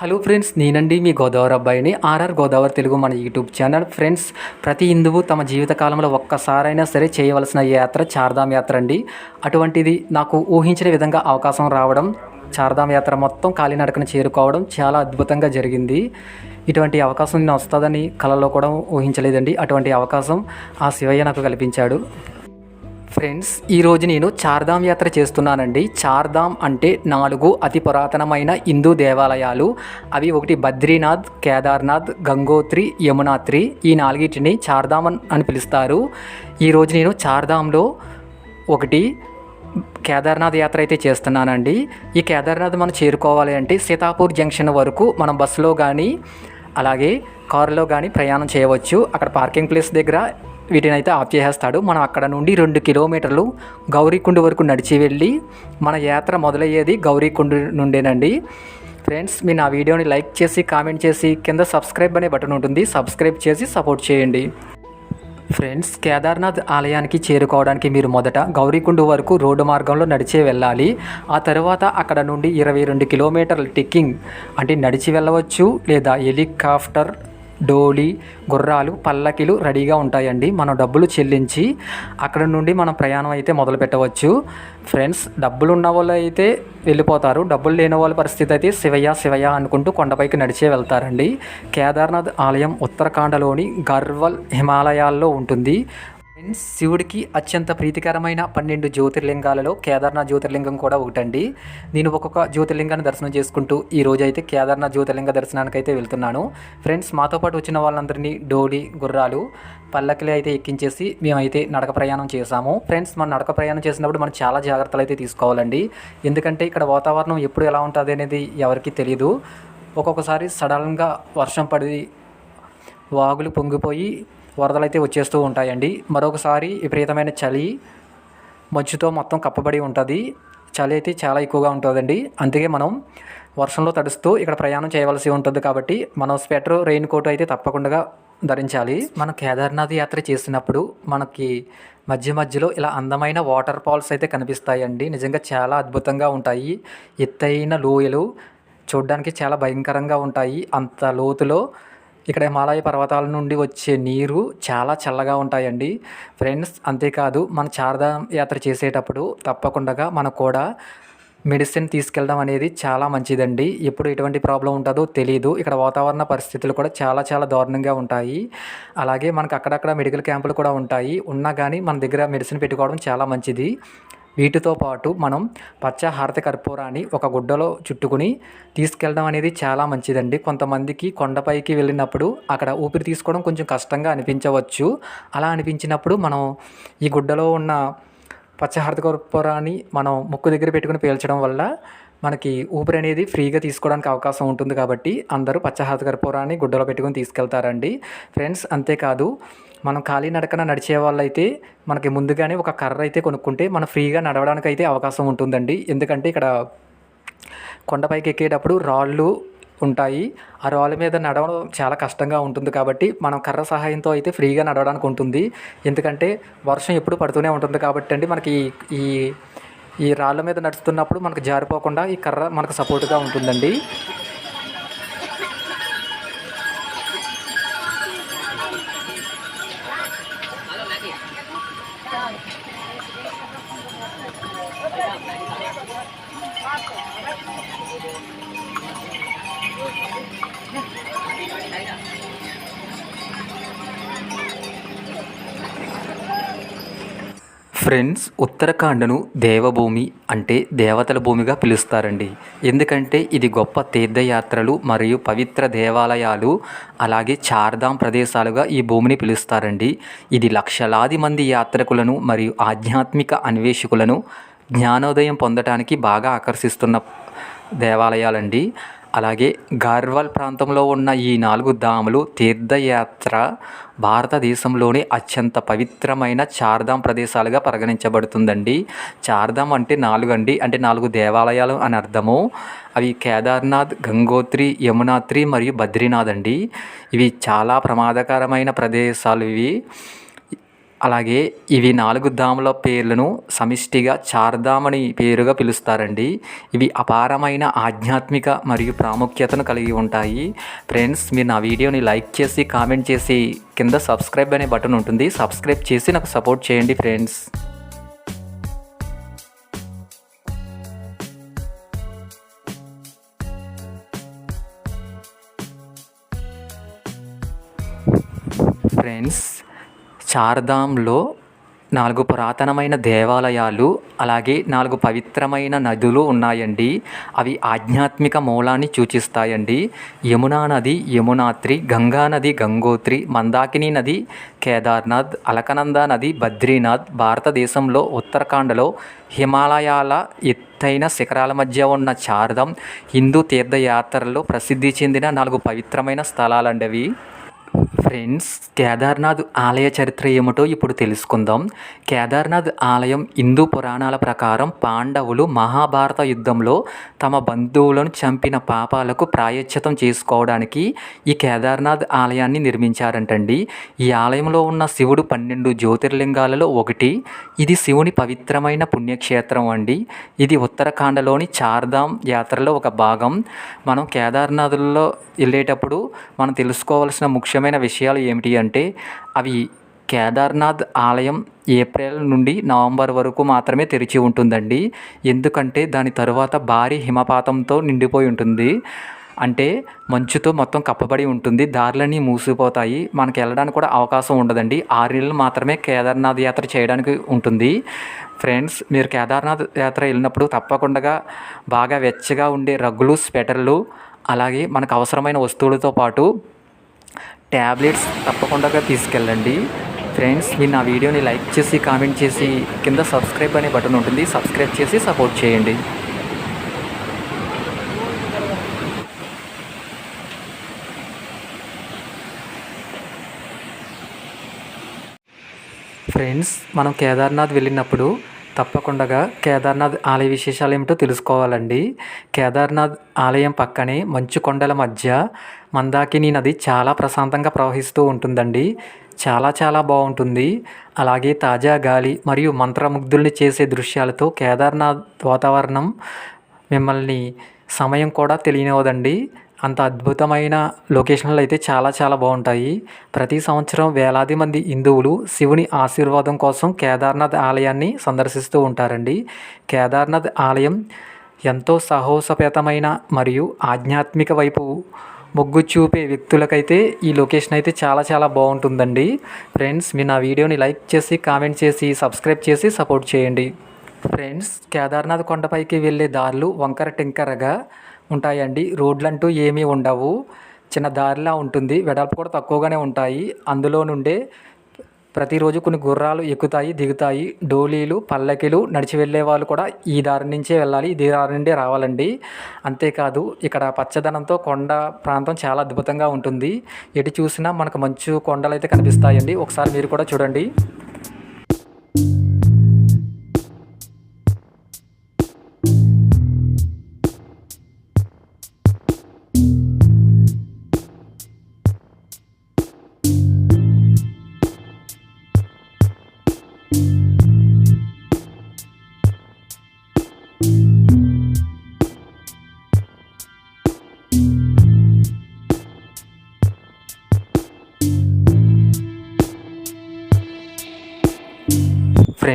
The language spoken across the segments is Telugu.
హలో ఫ్రెండ్స్ నేనండి మీ గోదావరి అబ్బాయిని ఆర్ఆర్ గోదావరి తెలుగు మన యూట్యూబ్ ఛానల్ ఫ్రెండ్స్ ప్రతి హిందువు తమ జీవితకాలంలో ఒక్కసారైనా సరే చేయవలసిన యాత్ర చార్ధామ్ యాత్ర అండి. అటువంటిది నాకు ఊహించిన విధంగా అవకాశం రావడం చార్ధామ్ యాత్ర మొత్తం కాలినడకన చేరుకోవడం చాలా అద్భుతంగా జరిగింది. ఇటువంటి అవకాశం నేను వస్తుందని కలలో కూడా ఊహించలేదండి. అటువంటి అవకాశం ఆ శివయ్య నాకు కల్పించాడు. ఫ్రెండ్స్ ఈరోజు నేను చార్ధామ్ యాత్ర చేస్తున్నానండి. చార్ధామ్ అంటే నాలుగు అతి పురాతనమైన హిందూ దేవాలయాలు. అవి ఒకటి బద్రీనాథ్ కేదార్నాథ్ గంగోత్రి యమునాత్రి ఈ నాలుగిటిని చార్ధామ్ అని పిలుస్తారు. ఈరోజు నేను చార్ధామ్లో ఒకటి కేదార్నాథ్ యాత్ర అయితే చేస్తున్నానండి. ఈ కేదార్నాథ్ మనం చేరుకోవాలి అంటే సీతాపూర్ జంక్షన్ వరకు మనం బస్సులో కానీ అలాగే కారులో కానీ ప్రయాణం చేయవచ్చు. అక్కడ పార్కింగ్ ప్లేస్ దగ్గర వీటిని అయితే ఆఫ్ చేసేస్తాడు. మనం అక్కడ నుండి రెండు కిలోమీటర్లు గౌరీకుండ వరకు నడిచి వెళ్ళి మన యాత్ర మొదలయ్యేది గౌరీకుండ నుండేనండి. ఫ్రెండ్స్ మీరు నా వీడియోని లైక్ చేసి కామెంట్ చేసి కింద సబ్స్క్రైబ్ అనే బటన్ ఉంటుంది. సబ్స్క్రైబ్ చేసి సపోర్ట్ చేయండి. ఫ్రెండ్స్ కేదార్నాథ్ ఆలయానికి చేరుకోవడానికి మీరు మొదట గౌరీకుండు వరకు రోడ్డు మార్గంలో నడిచే వెళ్ళాలి. ఆ తర్వాత అక్కడ నుండి ఇరవై రెండు కిలోమీటర్ల టిక్కింగ్ అంటే నడిచి వెళ్ళవచ్చు లేదా హెలికాప్టర్ డోలి గుర్రాలు పల్లకిలు రెడీగా ఉంటాయండి. మనం డబ్బులు చెల్లించి అక్కడ నుండి మనం ప్రయాణం అయితే మొదలు పెట్టవచ్చు. ఫ్రెండ్స్ డబ్బులు ఉన్న వాళ్ళు అయితే వెళ్ళిపోతారు. డబ్బులు లేని వాళ్ళ పరిస్థితి అయితే శివయ్య శివయ్య అనుకుంటూ కొండపైకి నడిచే వెళ్తారండి. కేదార్నాథ్ ఆలయం ఉత్తరాఖండలోని గర్వల్ హిమాలయాల్లో ఉంటుంది. ఫ్రెండ్స్ శివుడికి అత్యంత ప్రీతికరమైన పన్నెండు జ్యోతిర్లింగాలలో కేదార్నాథ్ జ్యోతిర్లింగం కూడా ఒకటండి. నేను ఒక్కొక్క జ్యోతిర్లింగాన్ని దర్శనం చేసుకుంటూ ఈ రోజు అయితే కేదార్నాథ్ జ్యోతిర్లింగ దర్శనానికి అయితే వెళ్తున్నాను. ఫ్రెండ్స్ మాతో పాటు వచ్చిన వాళ్ళందరినీ డోలి గుర్రాలు పల్లకిలే అయితే ఎక్కించేసి మేమైతే నడక ప్రయాణం చేసాము ఫ్రెండ్స్ మనం నడక ప్రయాణం చేసినప్పుడు మనం చాలా జాగ్రత్తలు అయితే తీసుకోవాలండి. ఎందుకంటే ఇక్కడ వాతావరణం ఎప్పుడు ఎలా ఉంటుంది అనేది ఎవరికీ తెలియదు ఒక్కొక్కసారి సడన్గా వర్షం పడి వాగులు పొంగిపోయి వరదలు అయితే వచ్చేస్తూ ఉంటాయండి. మరొకసారి విపరీతమైన చలి మంచుతో మొత్తం కప్పబడి ఉంటుంది. చలి అయితే చాలా ఎక్కువగా ఉంటుందండి. అందుకే మనం వర్షంలో తడుస్తూ ఇక్కడ ప్రయాణం చేయవలసి ఉంటుంది కాబట్టి మనం స్వెటర్ రెయిన్ కోట్ అయితే తప్పకుండా ధరించాలి. మనం కేదార్నాథ్ యాత్ర చేసినప్పుడు మనకి మధ్య మధ్యలో ఇలా అందమైన వాటర్ ఫాల్స్ అయితే కనిపిస్తాయండి. నిజంగా చాలా అద్భుతంగా ఉంటాయి. ఎత్తైన లోయలు చూడడానికి చాలా భయంకరంగా ఉంటాయి. అంత లోతులో ఇక్కడ హిమాలయ పర్వతాల నుండి వచ్చే నీరు చాలా చల్లగా ఉంటాయండి. ఫ్రెండ్స్ అంతేకాదు మన చార్ధామ్ యాత్ర చేసేటప్పుడు తప్పకుండా మనకు కూడా మెడిసిన్ తీసుకెళ్ళడం అనేది చాలా మంచిదండి. ఎప్పుడు ఎటువంటి ప్రాబ్లం ఉంటుందో తెలియదు ఇక్కడ వాతావరణ పరిస్థితులు కూడా చాలా చాలా దారుణంగా ఉంటాయి. అలాగే మనకు అక్కడక్కడ మెడికల్ క్యాంపులు కూడా ఉంటాయి. ఉన్నా కానీ మన దగ్గర మెడిసిన్ పెట్టుకోవడం చాలా మంచిది. వీటితో పాటు మనం పచ్చ హారతి కర్పూరాన్ని ఒక గుడ్డలో చుట్టుకుని తీసుకెళ్ళడం అనేది చాలా మంచిదండి. కొంతమందికి కొండపైకి వెళ్ళినప్పుడు అక్కడ ఊపిరి తీసుకోవడం కొంచెం కష్టంగా అనిపించవచ్చు. అలా అనిపించినప్పుడు మనం ఈ గుడ్డలో ఉన్న పచ్చహారత కర్పూరాన్ని మనం ముక్కు దగ్గర పెట్టుకుని పీల్చడం వల్ల మనకి ఊపిరి అనేది ఫ్రీగా తీసుకోవడానికి అవకాశం ఉంటుంది కాబట్టి అందరూ పచ్చహారతి కర్పూరాన్ని గుడ్డలో పెట్టుకుని తీసుకెళ్తారండి. ఫ్రెండ్స్ అంతేకాదు మనం ఖాళీ నడకన నడిచే వాళ్ళైతే మనకి ముందుగానే ఒక కర్ర అయితే కొనుక్కుంటే మనం ఫ్రీగా నడవడానికి అయితే అవకాశం ఉంటుందండి. ఎందుకంటే ఇక్కడ కొండపైకి ఎక్కేటప్పుడు రాళ్ళు ఉంటాయి. ఆ రాళ్ళ మీద నడవడం చాలా కష్టంగా ఉంటుంది కాబట్టి మనం కర్ర సహాయంతో అయితే ఫ్రీగా నడవడానికి ఉంటుంది. ఎందుకంటే వర్షం ఎప్పుడు పడుతూనే ఉంటుంది కాబట్టి అండి మనకి ఈ- ఈ రాళ్ళ మీద నడుస్తున్నప్పుడు మనకు జారిపోకుండా ఈ కర్ర మనకు సపోర్ట్గా ఉంటుందండి. ఫ్రెండ్స్ ఉత్తరాఖండ్ను దేవభూమి అంటే దేవతల భూమిగా పిలుస్తారండి. ఎందుకంటే ఇది గొప్ప తీర్థయాత్రలు మరియు పవిత్ర దేవాలయాలు అలాగే చార్ధామ్ ప్రదేశాలుగా ఈ భూమిని పిలుస్తారండి. ఇది లక్షలాది మంది యాత్రికులను మరియు ఆధ్యాత్మిక అన్వేషకులను జ్ఞానోదయం పొందటానికి బాగా ఆకర్షిస్తున్న దేవాలయాలండి. అలాగే గార్వాల్ ప్రాంతంలో ఉన్న ఈ నాలుగు ధాములు తీర్థయాత్ర భారతదేశంలోని అత్యంత పవిత్రమైన చార్ధామ్ ప్రదేశాలుగా పరిగణించబడుతుందండి. చార్ధామ్ అంటే నాలుగు అండి అంటే నాలుగు దేవాలయాలు అని అర్థము. అవి కేదార్నాథ్ గంగోత్రి యమునాత్రి మరియు బద్రీనాథ్ అండి. ఇవి చాలా ప్రమాదకరమైన ప్రదేశాలు ఇవి. అలాగే ఇవి నాలుగు ధాముల పేర్లను సమిష్టిగా చార్ధామ్ అని పేరుగా పిలుస్తారండి. ఇవి అపారమైన ఆధ్యాత్మిక మరియు ప్రాముఖ్యతను కలిగి ఉంటాయి. ఫ్రెండ్స్ మీరు నా వీడియోని లైక్ చేసి కామెంట్ చేసి కింద సబ్స్క్రైబ్ అనే బటన్ ఉంటుంది. సబ్స్క్రైబ్ చేసి నాకు సపోర్ట్ చేయండి ఫ్రెండ్స్. ఫ్రెండ్స్ చార్ధామ్లో నాలుగు పురాతనమైన దేవాలయాలు అలాగే నాలుగు పవిత్రమైన నదులు ఉన్నాయండి. అవి ఆధ్యాత్మిక మూలాన్ని సూచిస్తాయండి. యమునా నది యమునాత్రి గంగా నది గంగోత్రి మందాకిని నది కేదార్నాథ్ అలకనంద నది బద్రీనాథ్ భారతదేశంలో ఉత్తరాఖండ్లో హిమాలయాల ఎత్తైన శిఖరాల మధ్య ఉన్న చార్ధామ్ హిందూ తీర్థయాత్రల్లో ప్రసిద్ధి చెందిన నాలుగు పవిత్రమైన స్థలాలండి అవి ఫ్రెండ్స్ కేదార్నాథ్ ఆలయ చరిత్ర ఏమిటో ఇప్పుడు తెలుసుకుందాం. కేదార్నాథ్ ఆలయం హిందూ పురాణాల ప్రకారం పాండవులు మహాభారత యుద్ధంలో తమ బంధువులను చంపిన పాపాలకు ప్రాయశ్చితం చేసుకోవడానికి ఈ కేదార్నాథ్ ఆలయాన్ని నిర్మించారంటండి. ఈ ఆలయంలో ఉన్న శివుడు పన్నెండు జ్యోతిర్లింగాలలో ఒకటి. ఇది శివుని పవిత్రమైన పుణ్యక్షేత్రం అండి. ఇది ఉత్తరాఖండలోని చార్ధామ్ యాత్రలో ఒక భాగం. మనం కేదార్నాథ్లో వెళ్ళేటప్పుడు మనం తెలుసుకోవాల్సిన ముఖ్యమైన విషయాలు ఏమిటి అంటే అవి కేదార్నాథ్ ఆలయం ఏప్రిల్ నుండి నవంబర్ వరకు మాత్రమే తెరిచి ఉంటుందండి. ఎందుకంటే దాని తరువాత భారీ హిమపాతంతో నిండిపోయి ఉంటుంది. అంటే మంచుతో మొత్తం కప్పబడి ఉంటుంది. దారులన్నీ మూసిపోతాయి. మనకి వెళ్ళడానికి కూడా అవకాశం ఉండదండి. ఆరు నెలలు మాత్రమే కేదార్నాథ్ యాత్ర చేయడానికి ఉంటుంది. ఫ్రెండ్స్ మీరు కేదార్నాథ్ యాత్ర వెళ్ళినప్పుడు తప్పకుండా బాగా వెచ్చగా ఉండే రగ్గులు స్వెటర్లు అలాగే మనకు అవసరమైన వస్తువులతో పాటు ట్యాబ్లెట్స్ తప్పకుండా తీసుకెళ్ళండి. ఫ్రెండ్స్ మీరు నా వీడియోని లైక్ చేసి కామెంట్ చేసి కింద సబ్స్క్రైబ్ అనే బటన్ ఉంటుంది. సబ్స్క్రైబ్ చేసి సపోర్ట్ చేయండి. ఫ్రెండ్స్ మనం కేదార్నాథ్ వెళ్ళినప్పుడు తప్పకుండా కేదార్నాథ్ ఆలయ విశేషాలు ఏమిటో తెలుసుకోవాలండి. కేదార్నాథ్ ఆలయం పక్కనే మంచు కొండల మధ్య మందాకిని నది చాలా ప్రశాంతంగా ప్రవహిస్తూ ఉంటుందండి. చాలా చాలా బాగుంటుంది. అలాగే తాజా గాలి మరియు మంత్రముగ్ధుల్ని చేసే దృశ్యాలతో కేదార్నాథ్ వాతావరణం మిమ్మల్ని సమయం కూడా తెలియనివదండి అంత అద్భుతమైన లొకేషన్లు అయితే చాలా చాలా బాగుంటాయి. ప్రతి సంవత్సరం వేలాది మంది హిందువులు శివుని ఆశీర్వాదం కోసం కేదార్నాథ్ ఆలయాన్ని సందర్శిస్తూ ఉంటారండి. కేదార్నాథ్ ఆలయం ఎంతో సాహసపేతమైన మరియు ఆధ్యాత్మిక వైపు మొగ్గు చూపే వ్యక్తులకైతే ఈ లొకేషన్ అయితే చాలా చాలా బాగుంటుందండి. ఫ్రెండ్స్ మీరు నా వీడియోని లైక్ చేసి కామెంట్ చేసి సబ్స్క్రైబ్ చేసి సపోర్ట్ చేయండి. ఫ్రెండ్స్ కేదార్నాథ్ కొండపైకి వెళ్ళే దారులు వంకర టింకరగా ఉంటాయండి. రోడ్లంటూ ఏమీ ఉండవు. చిన్న దారిలా ఉంటుంది. వెడల్పు కూడా తక్కువగానే ఉంటాయి. అందులో నుండే ప్రతిరోజు కొన్ని గుర్రాలు ఎక్కుతాయి దిగుతాయి. డోలీలు పల్లకిలు నడిచి వెళ్ళే వాళ్ళు కూడా ఈ దారి నుంచే వెళ్ళాలి. ఈ దారి నుండే రావాలండి. అంతేకాదు ఇక్కడ పచ్చదనంతో కొండ ప్రాంతం చాలా అద్భుతంగా ఉంటుంది. ఎటు చూసినా మనకు మంచు కొండలు అయితే కనిపిస్తాయండి. ఒకసారి మీరు కూడా చూడండి.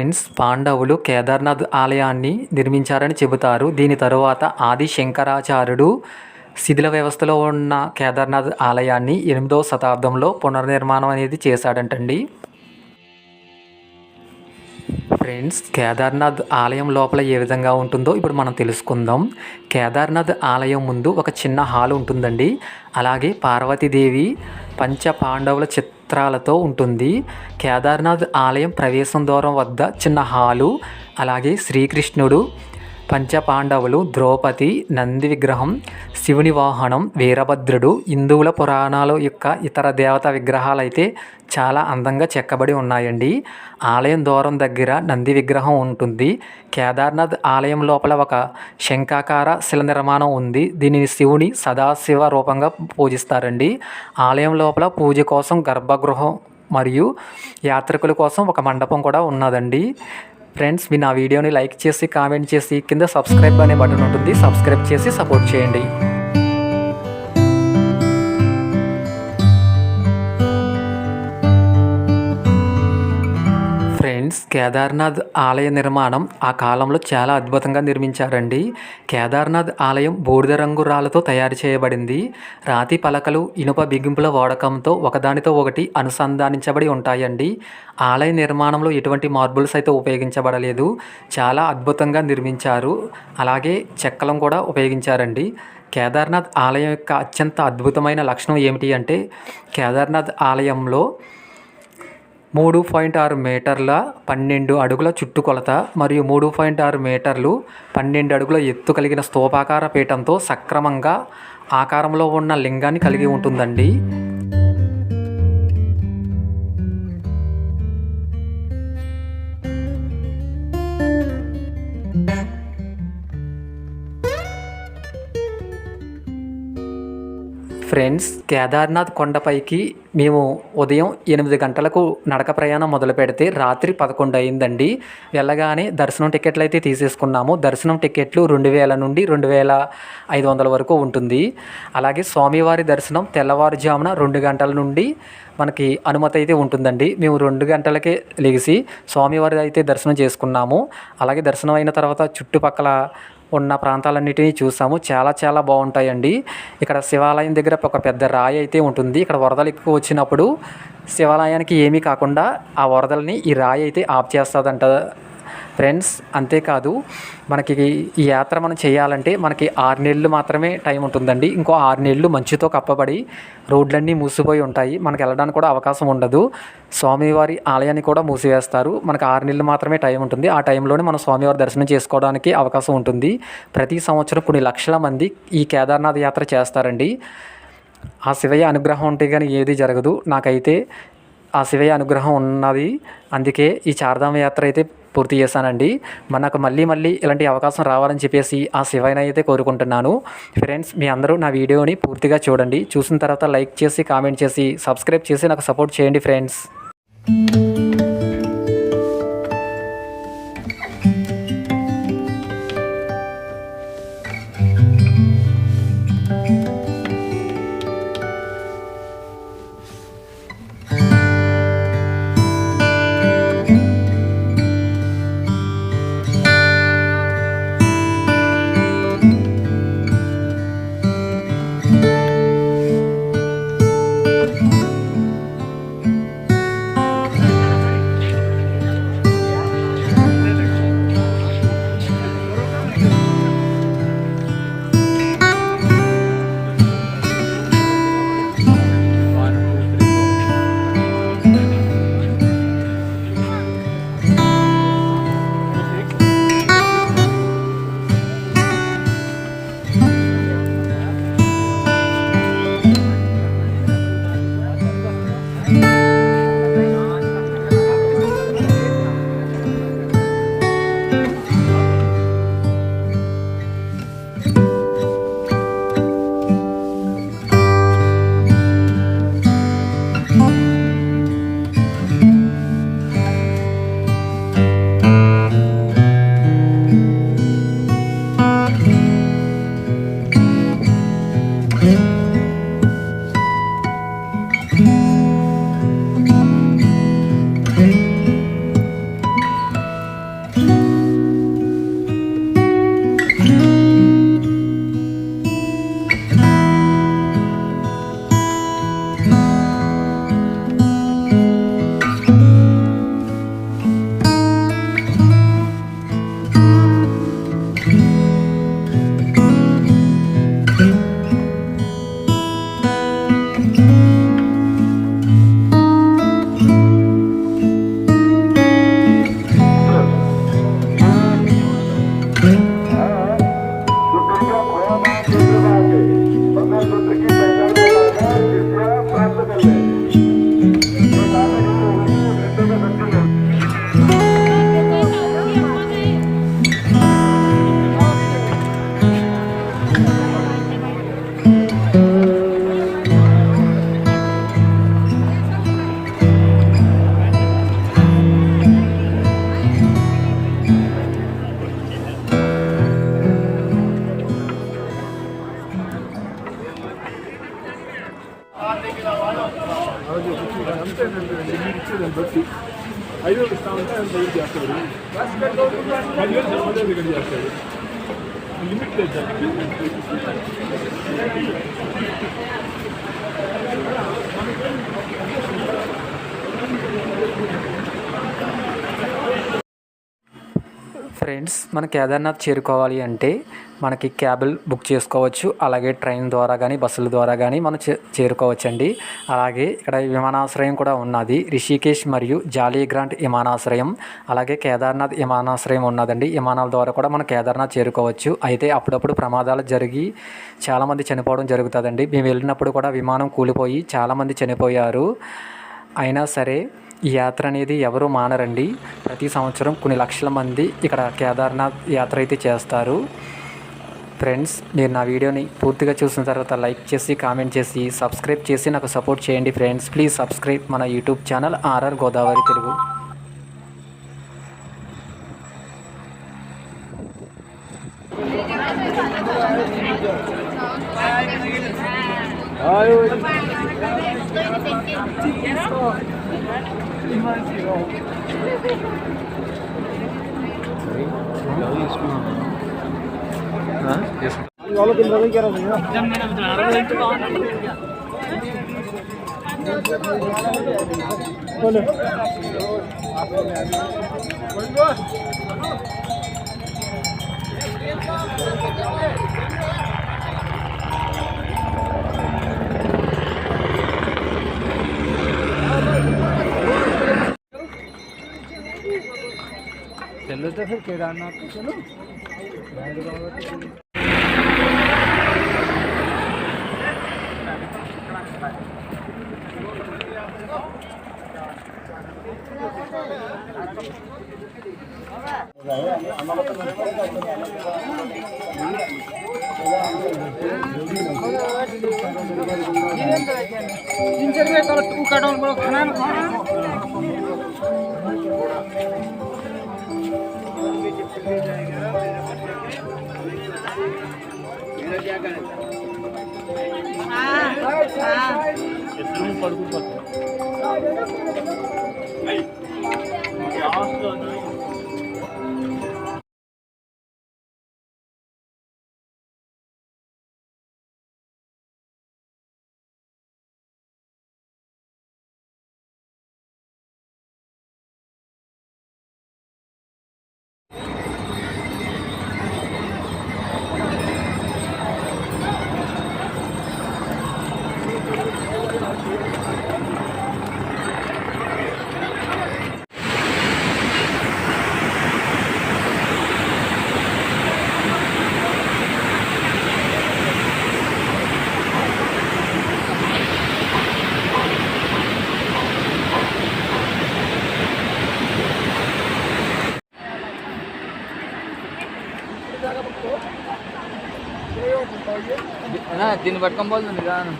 ఫ్రెండ్స్ పాండవులు కేదార్నాథ్ ఆలయాన్ని నిర్మించారని చెబుతారు. దీని తరువాత ఆది శంకరాచార్యుడు శిథిల వ్యవస్థలో ఉన్న కేదార్నాథ్ ఆలయాన్ని ఎనిమిదవ శతాబ్దంలో పునర్నిర్మాణం అనేది చేశాడంటండి. ఫ్రెండ్స్ కేదార్నాథ్ ఆలయం లోపల ఏ విధంగా ఉంటుందో ఇప్పుడు మనం తెలుసుకుందాం. కేదార్నాథ్ ఆలయం ముందు ఒక చిన్న హాల్ ఉంటుందండి. అలాగే పార్వతీదేవి పంచ పాండవుల చిత్రాలతో ఉంటుంది. కేదార్నాథ్ ఆలయం ప్రవేశం ద్వారం వద్ద చిన్న హాలు అలాగే శ్రీకృష్ణుడు పంచపాండవులు ద్రౌపది నంది విగ్రహం శివుని వాహనం వీరభద్రుడు హిందువుల పురాణాల యొక్క ఇతర దేవత విగ్రహాలు అయితే చాలా అందంగా చెక్కబడి ఉన్నాయండి. ఆలయం దూరం దగ్గర నంది విగ్రహం ఉంటుంది. కేదార్నాథ్ ఆలయం లోపల ఒక శంఖాకార శిల నిర్మాణం ఉంది. దీనిని శివుని సదాశివ రూపంగా పూజిస్తారండి. ఆలయం లోపల పూజ కోసం గర్భగృహం మరియు యాత్రికుల కోసం ఒక మండపం కూడా ఉన్నదండి. ఫ్రెండ్స్ మీ నా వీడియోని లైక్ చేసి కామెంట్ చేసి కింద సబ్స్క్రైబ్ అనే బటన్ ఉంటుంది. సబ్స్క్రైబ్ చేసి సపోర్ట్ చేయండి. ఫ్రెండ్స్ కేదార్నాథ్ ఆలయ నిర్మాణం ఆ కాలంలో చాలా అద్భుతంగా నిర్మించారండి. కేదార్నాథ్ ఆలయం బూడిద రంగు రాళ్ళతో తయారు చేయబడింది. రాతి పలకలు ఇనుప బిగింపుల వాడకంతో ఒకదానితో ఒకటి అనుసంధానించబడి ఉంటాయండి. ఆలయ నిర్మాణంలో ఎటువంటి మార్బుల్స్ అయితే ఉపయోగించబడలేదు. చాలా అద్భుతంగా నిర్మించారు. అలాగే చెక్కలం కూడా ఉపయోగించారండి. కేదార్నాథ్ ఆలయం యొక్క అత్యంత అద్భుతమైన లక్షణం ఏమిటి అంటే కేదార్నాథ్ ఆలయంలో మూడు పాయింట్ ఆరు మీటర్ల పన్నెండు అడుగుల చుట్టుకొలత మరియు మూడు పాయింట్ ఆరు మీటర్లు పన్నెండు అడుగుల ఎత్తు కలిగిన స్తూపాకార పీఠంతో సక్రమంగా ఆకారంలో ఉన్న లింగాన్ని కలిగి ఉంటుందండి. ఫ్రెండ్స్ కేదార్నాథ్ కొండపైకి మేము ఉదయం ఎనిమిది గంటలకు నడక ప్రయాణం మొదలు పెడితే రాత్రి పదకొండు అయిందండి. వెళ్ళగానే దర్శనం టికెట్లు అయితే తీసేసుకున్నాము. దర్శనం టికెట్లు రెండు వేల నుండి రెండు వేల ఐదు వందల వరకు ఉంటుంది. అలాగే స్వామివారి దర్శనం తెల్లవారుజామున రెండు గంటల నుండి మనకి అనుమతి అయితే ఉంటుందండి. మేము రెండు గంటలకే లెగిసి స్వామివారి అయితే దర్శనం చేసుకున్నాము. అలాగే దర్శనం అయిన తర్వాత చుట్టుపక్కల ఉన్న ప్రాంతాలన్నిటినీ చూసాము. చాలా చాలా బాగుంటాయండి. ఇక్కడ శివాలయం దగ్గర ఒక పెద్ద రాయి అయితే ఉంటుంది. ఇక్కడ వరదలు ఎక్కువ వచ్చినప్పుడు శివాలయానికి ఏమీ కాకుండా ఆ వరదల్ని ఈ రాయి అయితే ఆఫ్ చేస్తుందంట. ఫ్రెండ్స్ అంతేకాదు మనకి ఈ యాత్ర మనం చేయాలంటే మనకి ఆరు నెలలు మాత్రమే టైం ఉంటుందండి. ఇంకో ఆరు నెలలు మంచుతో కప్పబడి రోడ్లన్నీ మూసిపోయి ఉంటాయి. మనకి వెళ్ళడానికి కూడా అవకాశం ఉండదు. స్వామివారి ఆలయాన్ని కూడా మూసివేస్తారు. మనకు ఆరు నెలలు మాత్రమే టైం ఉంటుంది. ఆ టైంలోనే మనం స్వామివారి దర్శనం చేసుకోవడానికి అవకాశం ఉంటుంది. ప్రతి సంవత్సరం కొన్ని లక్షల మంది ఈ కేదార్నాథ్ యాత్ర చేస్తారండి. ఆ శివయ్య అనుగ్రహం ఉంటే కానీ ఏది జరగదు. నాకైతే ఆ శివయ్య అనుగ్రహం ఉన్నది. అందుకే ఈ చార్ధామ యాత్ర అయితే పూర్తి చేశానండి. మనకు మళ్ళీ మళ్ళీ ఇలాంటి అవకాశం రావాలని చెప్పేసి ఆ శివయ్యని అయితే కోరుకుంటున్నాను. ఫ్రెండ్స్ మీ అందరూ నా వీడియోని పూర్తిగా చూడండి. చూసిన తర్వాత లైక్ చేసి కామెంట్ చేసి సబ్స్క్రైబ్ చేసి నాకు సపోర్ట్ చేయండి ఫ్రెండ్స్ ఫ్రెండ్స్ మన కేదార్నాథ్ చేరుకోవాలి అంటే మనకి క్యాబులు బుక్ చేసుకోవచ్చు. అలాగే ట్రైన్ ద్వారా కానీ బస్సుల ద్వారా కానీ మనం చే చేరుకోవచ్చండి. అలాగే ఇక్కడ విమానాశ్రయం కూడా ఉన్నది. రిషికేష్ మరియు జాలీ గ్రాంట్ విమానాశ్రయం అలాగే కేదార్నాథ్ విమానాశ్రయం ఉన్నదండి. విమానాల ద్వారా కూడా మనం కేదార్నాథ్ చేరుకోవచ్చు. అయితే అప్పుడప్పుడు ప్రమాదాలు జరిగి చాలామంది చనిపోవడం జరుగుతుందండి. మేము వెళ్ళినప్పుడు కూడా విమానం కూలిపోయి చాలామంది చనిపోయారు. అయినా సరే ఈ యాత్ర అనేది ఎవరు మానరండి. ప్రతి సంవత్సరం కొన్ని లక్షల మంది ఇక్కడ కేదార్నాథ్ యాత్ర అయితే చేస్తారు. ఫ్రెండ్స్ మీరు నా వీడియోని పూర్తిగా చూసిన తర్వాత లైక్ చేసి కామెంట్ చేసి సబ్స్క్రైబ్ చేసి నాకు సపోర్ట్ చేయండి ఫ్రెండ్స్. ప్లీజ్ సబ్స్క్రైబ్ మన YouTube channel RR Godavari Telugu. चलो तो फिर केदारनाथ तो चलो పడుకుంటుంది దీన్ని పట్టుకొని పోతుంది నిదానం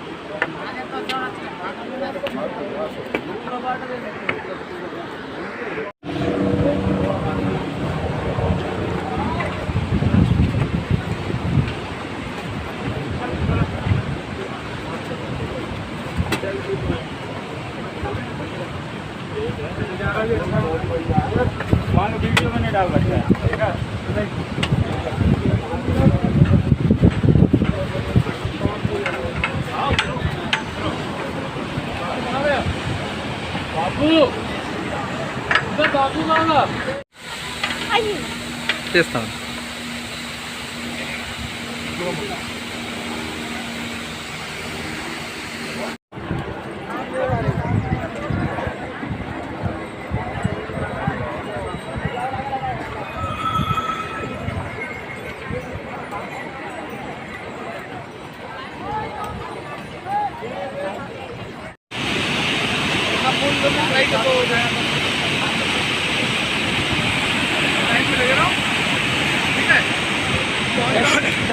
वीडियो में नहीं डाल सकते ठीक है Aí. Testando. Vamos.